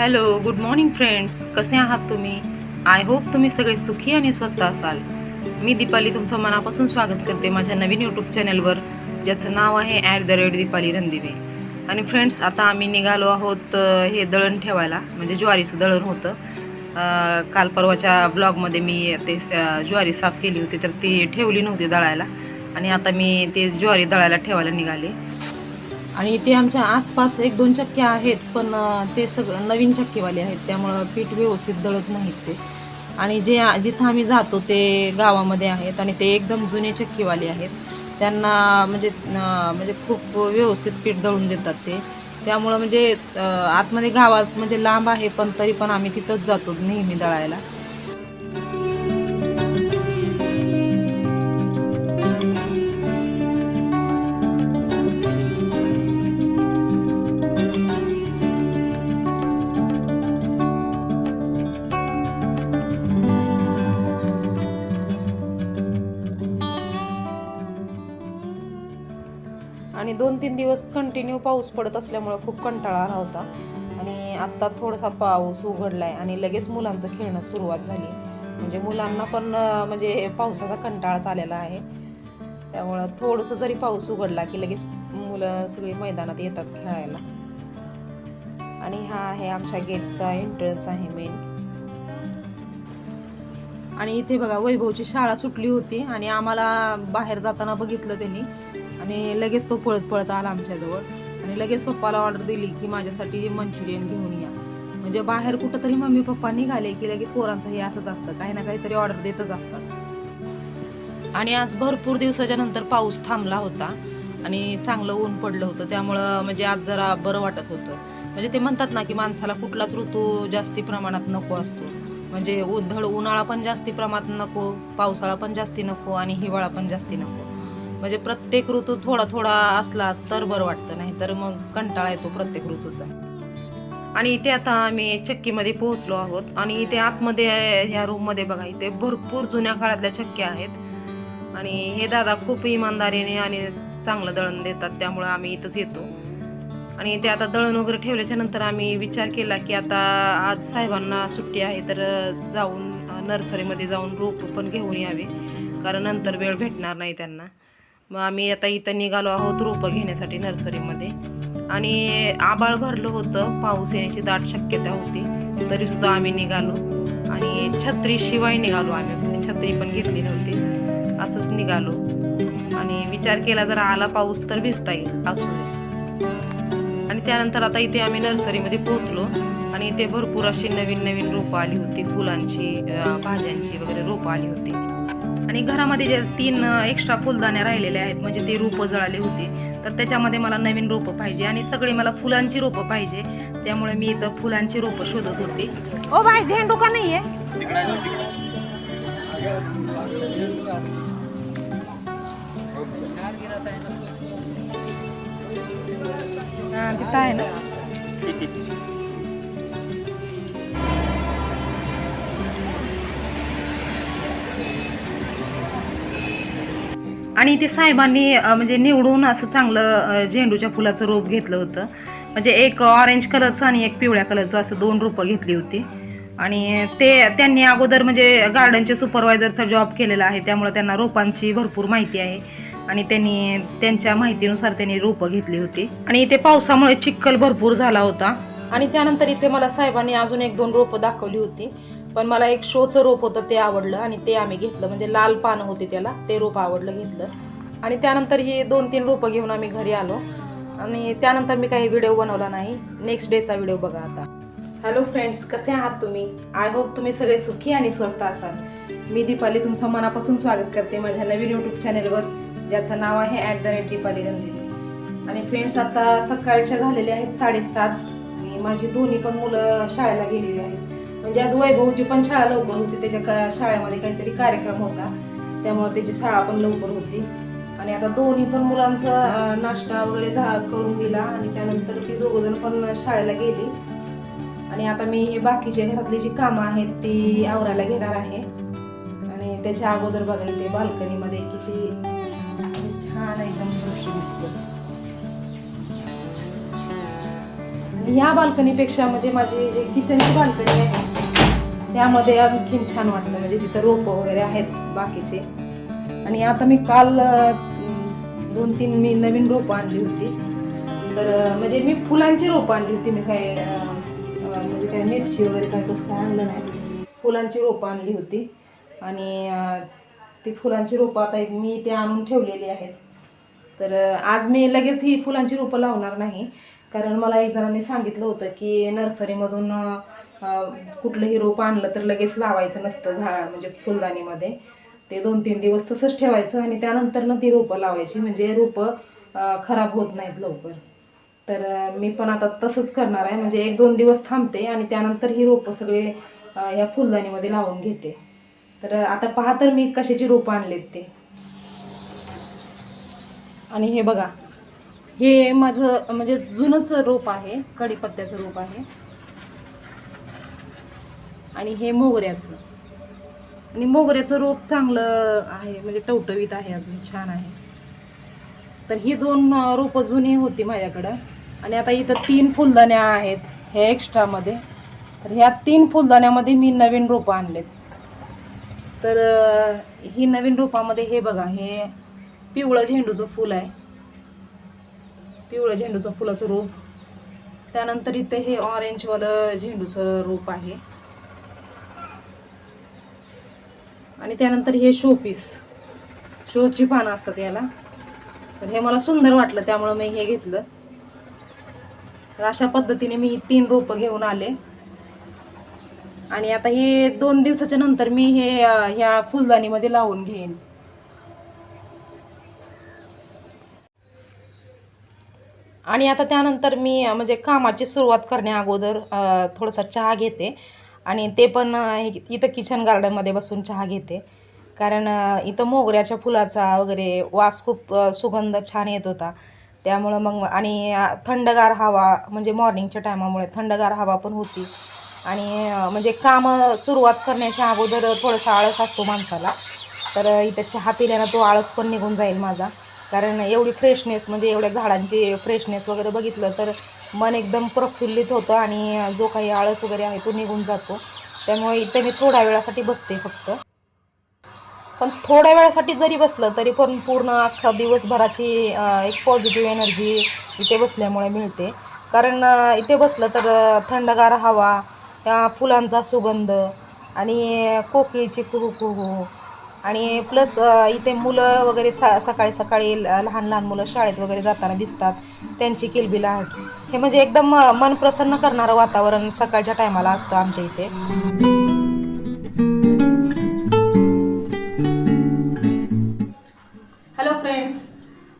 Hello good morning friends कसे आहात तुम्ही? आय होप तुम्ही सगळे सुखी आणि स्वस्त असाल. मी दीपाली तुमचं मनापासून स्वागत करते माझ्या नवीन यूट्यूब चॅनलवर ज्याचं नाव आहे at the rate Deepali Randive आणि फ्रेंड्स आता आम्ही निघालो आहोत हे दळण ठेवायला म्हणजे ज्वारीचं दळण होतं. काल परवाच्या ब्लॉगमध्ये मी ते ज्वारी साफ केली होती तर ती ठेवली नव्हती दळायला. आणि आता मी ते ज्वारी दळायला ठेवायला निघाले. आणि ते आमच्या आसपास एक दोन चक्क्या आहेत पण ते सगळं नवीन चक्कीवाले आहेत. त्यामुळं पीठ व्यवस्थित दळत नाहीत ते. आणि जे जिथं आम्ही जातो ते गावामध्ये आहेत आणि ते एकदम जुने चक्कीवाले आहेत. त्यांना म्हणजे म्हणजे खूप व्यवस्थित पीठ दळून देतात ते. त्यामुळं म्हणजे आतमध्ये गावात म्हणजे लांब आहे पण तरी पण आम्ही तिथंच जातो नेहमी दळायला. दोन तीन दिवस कंटिन्यू पाऊस पडत असल्यामुळं खूप कंटाळा आला होता. आणि आत्ता थोडासा पाऊस उघडला आहे आणि लगेच मुलांचं खेळणं सुरुवात झाली. म्हणजे मुलांना पण म्हणजे पावसाचा कंटाळाच आलेला आहे. त्यामुळं थोडंसं जरी पाऊस उघडला की लगेच मुलं सगळी मैदानात येतात खेळायला. आणि हा आहे आमच्या गेटचा एंट्रन्स आहे मेन आणि इथे बघा वैभवची शाळा सुटली होती आणि आम्हाला बाहेर जाताना बघितलं त्यांनी. आणि लगेच तो पळत पळत आला आमच्याजवळ. आणि लगेच पप्पाला ऑर्डर दिली की माझ्यासाठी मंचुरियन घेऊन या. म्हणजे बाहेर कुठंतरी मम्मी पप्पा निघाले की लगेच पोरांचं हे असंच असतं. काही ना काहीतरी ऑर्डर देतच असतात. आणि आज भरपूर दिवसाच्या नंतर पाऊस थांबला होता. आणि चांगलं ऊन पडलं होतं. त्यामुळं म्हणजे आज जरा बरं वाटत होतं. म्हणजे ते म्हणतात ना की माणसाला कुठलाच ऋतू जास्ती प्रमाणात नको असतो. म्हणजे उधळ उन्हाळा पण जास्ती प्रमाणात नको पावसाळा पण जास्ती नको आणि हिवाळा पण जास्ती नको. म्हणजे प्रत्येक ऋतू थोडा थोडा असला तर बरं वाटतं नाही तर मग कंटाळा येतो प्रत्येक ऋतूचा. आणि इथे आता आम्ही चक्कीमध्ये पोहोचलो आहोत आणि इथे आतमध्ये ह्या रूममध्ये बघा इथे भरपूर जुन्या काळातल्या चक्क्या आहेत. आणि हे दादा खूप इमानदारीने आणि चांगलं दळण देतात त्यामुळं आम्ही इथंच येतो. आणि ते आता दळण वगैरे ठेवल्याच्या नंतर आम्ही विचार केला की आता आज साहेबांना सुट्टी आहे तर जाऊन नर्सरीमध्ये जाऊन रोप पण घेऊन यावे. कारण नंतर वेळ भेटणार नाही त्यांना. मग आम्ही आता इथं निघालो आहोत रोपं घेण्यासाठी नर्सरीमध्ये. आणि आबाळ भरलं होतं पाऊस येण्याची दाट शक्यता होती तरीसुद्धा आम्ही निघालो. आणि छत्री शिवाय निघालो आम्ही म्हणजे छत्री पण घेतली नव्हती. असंच निघालो. आणि विचार केला जर आला पाऊस तर भिजता येईल असू दे. आणि त्यानंतर आता इथे आम्ही नर्सरीमध्ये पोहोचलो. आणि इथे भरपूर अशी नवीन नवीन रोपं आली होती फुलांची भाज्यांची वगैरे रोपं आली होती. आणि घरामध्ये जे तीन एक्स्ट्रा फुलदाण्या राहिलेल्या आहेत म्हणजे ते रोपं जळाली होती तर त्याच्यामध्ये मला नवीन रोपं पाहिजे आणि सगळे मला फुलांची रोपं पाहिजे. त्यामुळे मी इथं फुलांची रोपं शोधत होती. ओ बाय झेंडू का नाहीये? हा तिथं आहे ना? आणि ते साहेबांनी म्हणजे निवडून असं चांगलं झेंडूच्या फुलाचं रोप घेतलं होतं. म्हणजे एक ऑरेंज कलरचं आणि एक पिवळ्या कलरचं असं दोन रोपं घेतली होती. आणि ते त्यांनी अगोदर म्हणजे गार्डनचे सुपरवायझरचा जॉब केलेला आहे त्यामुळे त्यांना रोपांची भरपूर माहिती आहे. आणि त्यांनी त्यांच्या माहितीनुसार त्यांनी रोपं घेतली होती. आणि इथे पावसामुळे चिखल भरपूर झाला होता. आणि त्यानंतर इथे मला साहेबांनी अजून एक दोन रोपं दाखवली होती. पण मला एक शोचं रोप होतं ते आवडलं आणि ते आम्ही घेतलं. म्हणजे लाल पानं होते त्याला ते रोप आवडलं घेतलं. आणि त्यानंतर ही दोन तीन रोपं घेऊन आम्ही घरी आलो. आणि त्यानंतर मी काही व्हिडिओ बनवला नाही. नेक्स्ट डेचा व्हिडिओ बघा आता. हॅलो फ्रेंड्स कसे आहात तुम्ही? आय होप तुम्ही सगळे सुखी आणि स्वस्त असाल. मी दीपाली तुमचं मनापासून स्वागत करते माझ्या नवीन यूट्यूब चॅनेलवर ज्याचं नाव आहे at the rate Deepali Randini आणि फ्रेंड्स आता सकाळच्या झालेले आहेत साडेसात. आणि माझी दोन्ही पण मुलं शाळेला गेलेली आहेत. म्हणजे आज वैभवची पण शाळा लवकर होती त्याच्या का शाळेमध्ये काहीतरी कार्यक्रम होता. त्यामुळे त्याची शाळा पण लवकर होती. आणि आता दोन्ही पण मुलांचा नाश्ता वगैरे झा करून दिला आणि त्यानंतर ती दोघंजण पण शाळेला गेली. आणि आता मी हे बाकीचे घरातली जी कामं आहेत ती आवरायला घेणार आहे. आणि त्याच्या अगोदर बघा इथे बाल्कनीमध्ये किती छान एकदम दृश्य दिसते. आणि ह्या बाल्कनीपेक्षा म्हणजे माझी जे किचनची बाल्कनी आहे त्यामध्ये आणखीन छान वाटलं म्हणजे तिथं रोपं वगैरे आहेत बाकीचे. आणि आता मी काल दोन तीन मी नवीन रोपं आणली होती. तर म्हणजे मी फुलांची रोपं आणली होती. मी काय म्हणजे काय मिरची वगैरे काय कसं काय आणलं नाही. फुलांची रोपं आणली होती. आणि ती फुलांची रोपं आता एक मी ते आणून ठेवलेली आहेत. तर आज मी लगेच ही फुलांची रोपं लावणार नाही. कारण मला एक जणांनी सांगितलं होतं की नर्सरीमधून कुठलंही रोप आणलं तर लगेच लावायचं नसतं झाड म्हणजे फुलदाणीमध्ये. ते दोन तीन दिवस तसंच ठेवायचं आणि त्यानंतर ना ती रोपं लावायची. म्हणजे रोपं खराब होत नाहीत लवकर. तर मी पण आता तसंच करणार आहे. म्हणजे एक दोन दिवस थांबते आणि त्यानंतर ही रोपं सगळे ह्या फुलदाणीमध्ये लावून घेते. तर आता पहा तर मी कशाची रोपं आणलेत ते. आणि हे बघा हे माझं म्हणजे जुनंच रोप आहे कढीपत्त्याचं रोप आहे. आणि हे मोगऱ्याचं. आणि मोगऱ्याचं रोप चांगलं आहे म्हणजे टवटवीत आहे अजून छान आहे. तर ही दोन रोपं जुनी होती माझ्याकडं. आणि आता इथं तीन फुलदाण्या आहेत हे एक्स्ट्रामध्ये तर ह्या तीन फुलदाण्यामध्ये मी नवीन रोपं आणलेत. तर ही नवीन रोपामध्ये हे बघा हे पिवळं झेंडूचं फूल आहे. पिवळं झेंडूचं फुलाचं रोप. त्यानंतर इथे हे ऑरेंजवालं झेंडूचं रोप आहे. आणि त्यानंतर हे शोपीस शोची पानं असतात याला. तर हे मला सुंदर वाटलं त्यामुळं मी हे घेतलं. तर अशा पद्धतीने मी ही तीन रोपं घेऊन आले. आणि आता हे दोन दिवसाच्या नंतर मी हे ह्या फुलदाणीमध्ये लावून घेईन. आणि आता त्यानंतर मी म्हणजे कामाची सुरुवात करण्या अगोदर थोडासा चहा घेते. आणि ते पण हे- इथं किचन गार्डनमध्ये बसून चहा घेते. कारण इथं मोगऱ्याच्या फुलाचा वगैरे वास खूप सुगंध छान येत होता. त्यामुळं मग आणि थंडगार हवा म्हणजे मॉर्निंगच्या टायमामुळे थंडगार हवा पण होती. आणि म्हणजे काम सुरुवात करण्याच्या अगोदर थोडासा आळस असतो माणसाला. तर इथं चहा पिल्यानं तो आळस पण निघून जाईल माझा. कारण एवढी फ्रेशनेस म्हणजे एवढ्या झाडांची फ्रेशनेस वगैरे बघितलं तर मन एकदम प्रफुल्लित होतं आणि जो काही आळस वगैरे आहे तो निघून जातो. त्यामुळे इथे मी थोड्या वेळासाठी बसते फक्त. पण थोड्या वेळासाठी जरी बसलं तरी पण पूर्ण अख्खा दिवसभराची एक पॉझिटिव्ह एनर्जी इथे बसल्यामुळे मिळते. कारण इथे बसलं तर थंडगार हवा फुलांचा सुगंध आणि कोकिळीची कुहू कुहू आणि प्लस इथे मुलं वगैरे सा सकाळी सकाळी लहान लहान मुलं शाळेत वगैरे जाताना दिसतात त्यांची किलबिलाट हे म्हणजे एकदम मन प्रसन्न करणारं वातावरण सकाळच्या टायमाला असतं आमच्या इथे. हॅलो फ्रेंड्स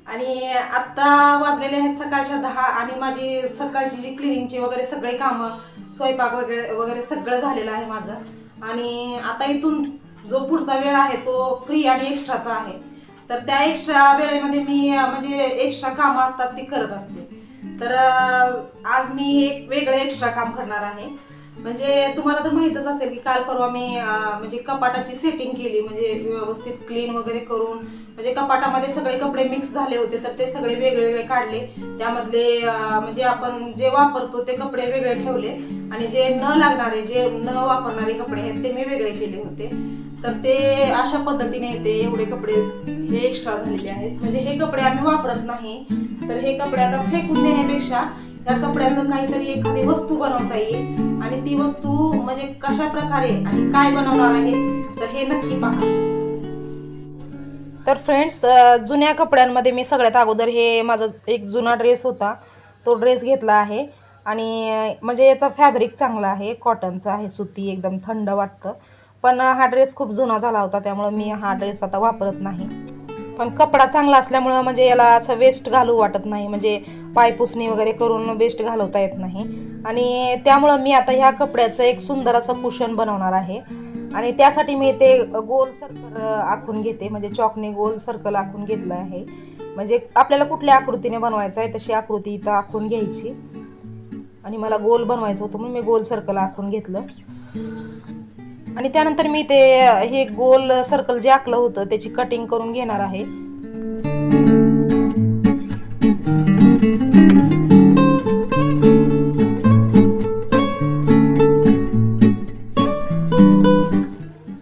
आणि आत्ता वाजलेले आहेत सकाळच्या दहा आणि माझी सकाळची जी क्लिनिंगची वगैरे सगळे कामं स्वयंपाक वगैरे वगैरे सगळं झालेलं आहे माझं. आणि आता इथून जो पुढचा वेळ आहे तो फ्री आणि एक्स्ट्राचा आहे. तर त्या एक्स्ट्रा वेळेमध्ये मी म्हणजे एक्स्ट्रा कामं असतात ती करत असते. तर आज मी एक वेगळं एक्स्ट्रा काम करणार आहे. म्हणजे तुम्हाला तर माहीतच असेल की काल परवा मी म्हणजे कपाटाची सेटिंग केली म्हणजे व्यवस्थित क्लीन वगैरे करून म्हणजे कपाटामध्ये सगळे कपडे मिक्स झाले होते तर ते सगळे वेगळे वेगळे काढले. त्यामधले म्हणजे आपण जे वापरतो ते कपडे वेगळे ठेवले. आणि जे न लागणारे जे न वापरणारे कपडे आहेत ते मी वेगळे केले होते. तर ते अशा पद्धतीने ते एवढे कपडे हे एक्स्ट्रा झालेले आहेत. म्हणजे हे कपडे आम्ही वापरत नाही. तर हे कपडे आता फेकून देण्यापेक्षा त्या कपड्याचं काहीतरी एखादी वस्तू बनवता येईल. आणि ती वस्तू म्हणजे कशा प्रकारे आणि काय बनवणार आहे तर हे नक्की पहा. तर फ्रेंड्स जुन्या कपड्यांमध्ये मी सगळ्यात अगोदर हे माझा एक जुना ड्रेस होता. तो ड्रेस घेतला आहे. आणि म्हणजे याचा फॅब्रिक चांगला आहे. कॉटनचा आहे. सुती एकदम थंड वाटतं. पण हा ड्रेस खूप जुना झाला होता. त्यामुळं मी हा ड्रेस आता वापरत नाही. पण कपडा चांगला असल्यामुळं म्हणजे याला असं वेस्ट घालू वाटत नाही. म्हणजे पायपुसणी वगैरे करून वेस्ट घालवता येत नाही. आणि त्यामुळं मी आता ह्या कपड्याचं एक सुंदर असं कुशन बनवणार आहे. आणि त्यासाठी मी ते गोल सर्कल आखून घेते. म्हणजे चॉकने गोल सर्कल आखून घेतलं आहे. म्हणजे आपल्याला कुठल्या आकृतीने बनवायचं आहे तशी आकृती इथं आखून घ्यायची. आणि मला गोल बनवायचं होतं म्हणून मी गोल सर्कल आखून घेतलं. आणि त्यानंतर मी ते हे गोल सर्कल जे आखलं होतं त्याची कटिंग करून घेणार आहे.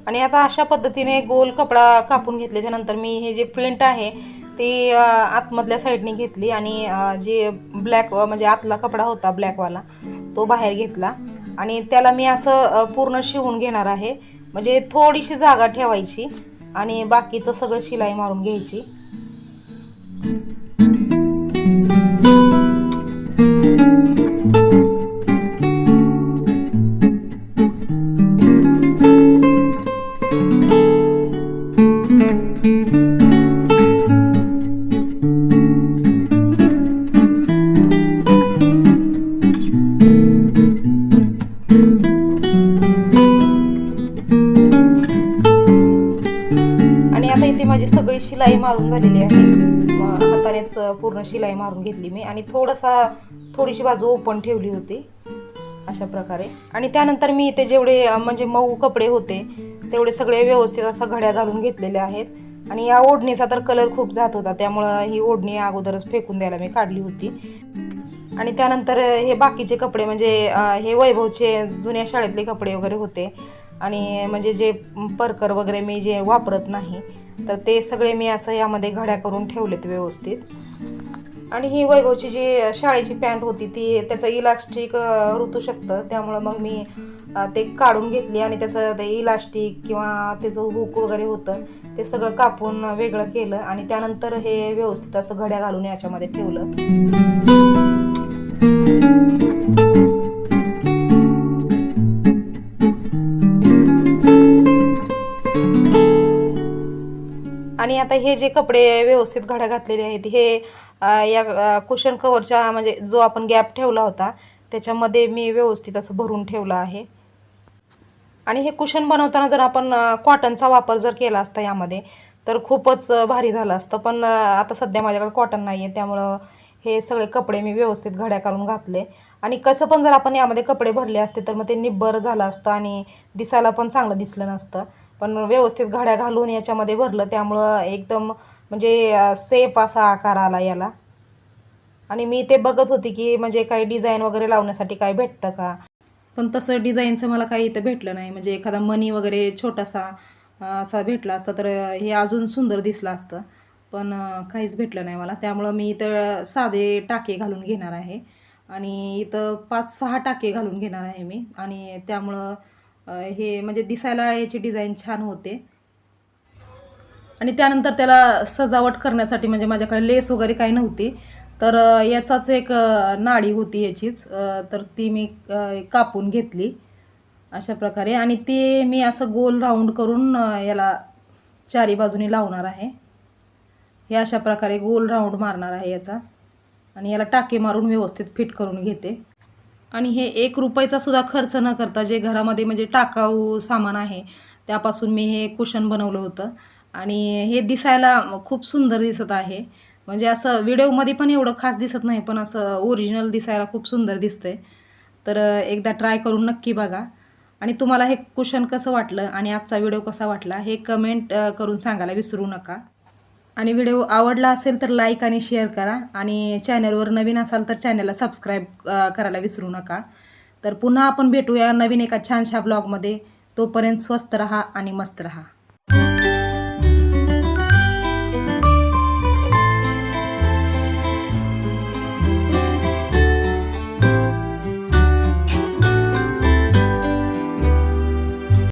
आणि आता अशा पद्धतीने गोल कपडा कापून घेतल्याच्या नंतर मी हे जे प्रिंट आहे ते आतमधल्या साईडने घेतली आणि जे ब्लॅक म्हणजे आतला कपडा होता ब्लॅकवाला तो बाहेर घेतला. आणि त्याला मी असं पूर्ण शिवून घेणार आहे. म्हणजे थोडीशी जागा ठेवायची आणि बाकीचं सगळं शिलाई मारून घ्यायची. शिलाई मारून झालेली आहे. हातानेच पूर्ण शिलाई मारून घेतली मी. आणि थोडासा थोडीशी बाजू ओपन ठेवली होती. अशा प्रकारे. आणि त्यानंतर मी इथे जेवढे म्हणजे मऊ कपडे होते तेवढे सगळे व्यवस्थित असं घड्या घालून घेतलेले आहेत. आणि या ओढणीचा तर कलर खूप जात होता. त्यामुळं ही ओढणी अगोदरच फेकून द्यायला मी काढली होती. आणि त्यानंतर हे बाकीचे कपडे म्हणजे हे वैभवचे जुन्या शाळेतले कपडे वगैरे होते. आणि म्हणजे जे परकर वगैरे मी जे वापरत नाही तर ते सगळे मी असं यामध्ये घड्या करून ठेवलेत व्यवस्थित. आणि ही वैभवची जी शाळेची पॅन्ट होती ती त्याचं इलास्टिक ऋतू शकतं. त्यामुळं मग मी ते काढून घेतली आणि त्याचं ते इलास्टिक किंवा त्याचं हुक वगैरे होतं ते सगळं कापून वेगळं केलं आणि त्यानंतर हे व्यवस्थित असं घड्या घालून याच्यामध्ये ठेवलं. आणि आता हे जे कपडे व्यवस्थित घड्या घातलेले आहेत हे या कुशन कवरच्या म्हणजे जो आपण गॅप ठेवला होता त्याच्यामध्ये मी व्यवस्थित असं भरून ठेवलं आहे. आणि हे कुशन बनवताना जर आपण कॉटनचा वापर जर केला असता यामध्ये तर खूपच भारी झालं असतं. पण आता सध्या माझ्याकडे कॉटन नाही आहे त्यामुळं हे सगळे कपडे मी व्यवस्थित घड्या घालून घातले. आणि कसं पण जर आपण यामध्ये कपडे भरले असते तर मग ते निब्बर झालं असतं आणि दिसायला पण चांगलं दिसलं नसतं. पण व्यवस्थित घड्या घालून याच्यामध्ये भरलं त्यामुळं एकदम म्हणजे सेफ असा आकार आला याला. आणि मी ते बघत होती की म्हणजे काही डिझाईन वगैरे लावण्यासाठी काय भेटतं का? पण तसं डिझाईनचं मला काही इथं भेटलं नाही. म्हणजे एखादा मनी वगैरे छोटासा असा भेटला असता तर हे अजून सुंदर दिसलं असतं. पण काहीच भेटलं नाही मला. त्यामुळं मी इथं साधे टाके घालून घेणार आहे. आणि इथं पाच सहा टाके घालून घेणार आहे मी. आणि त्यामुळं हे म्हणजे दिसायला याची डिझाईन छान होते. आणि त्यानंतर त्याला सजावट करण्यासाठी म्हणजे माझ्याकडे लेस वगैरे काही नव्हती. तर याचाच एक नाडी होती याचीच. तर ती मी कापून घेतली अशा प्रकारे. आणि ते मी असं गोल राऊंड करून याला चारी बाजूनी लावणार आहे. हे अशा प्रकारे गोल राऊंड मारणार आहे याचा. आणि याला टाके मारून व्यवस्थित फिट करून घेते. आणि हे एक रुपयाचा सुद्धा खर्च न करता जे घरामध्ये म्हणजे टाकाऊ सामान आहे त्यापासून मी हे कुशन बनवलं होतं. आणि हे दिसायला खूप सुंदर दिसत आहे. म्हणजे असं व्हिडिओमध्ये पण एवढं खास दिसत नाही पण असं ओरिजिनल दिसायला खूप सुंदर दिसतंय. तर एकदा ट्राय करून नक्की बघा. आणि तुम्हाला हे कुशन कसं वाटलं आणि आजचा व्हिडिओ कसा वाटला हे कमेंट करून सांगायला विसरू नका. आणि व्हिडिओ आवडला असेल तर लाईक आणि शेअर करा. आणि चॅनलवर नवीन असाल तर चॅनलला सबस्क्राईब करायला विसरू नका. तर पुन्हा आपण भेटूया नवीन एका छानशा ब्लॉगमध्ये तोपर्यंत स्वस्त रहा आणि मस्त रहा.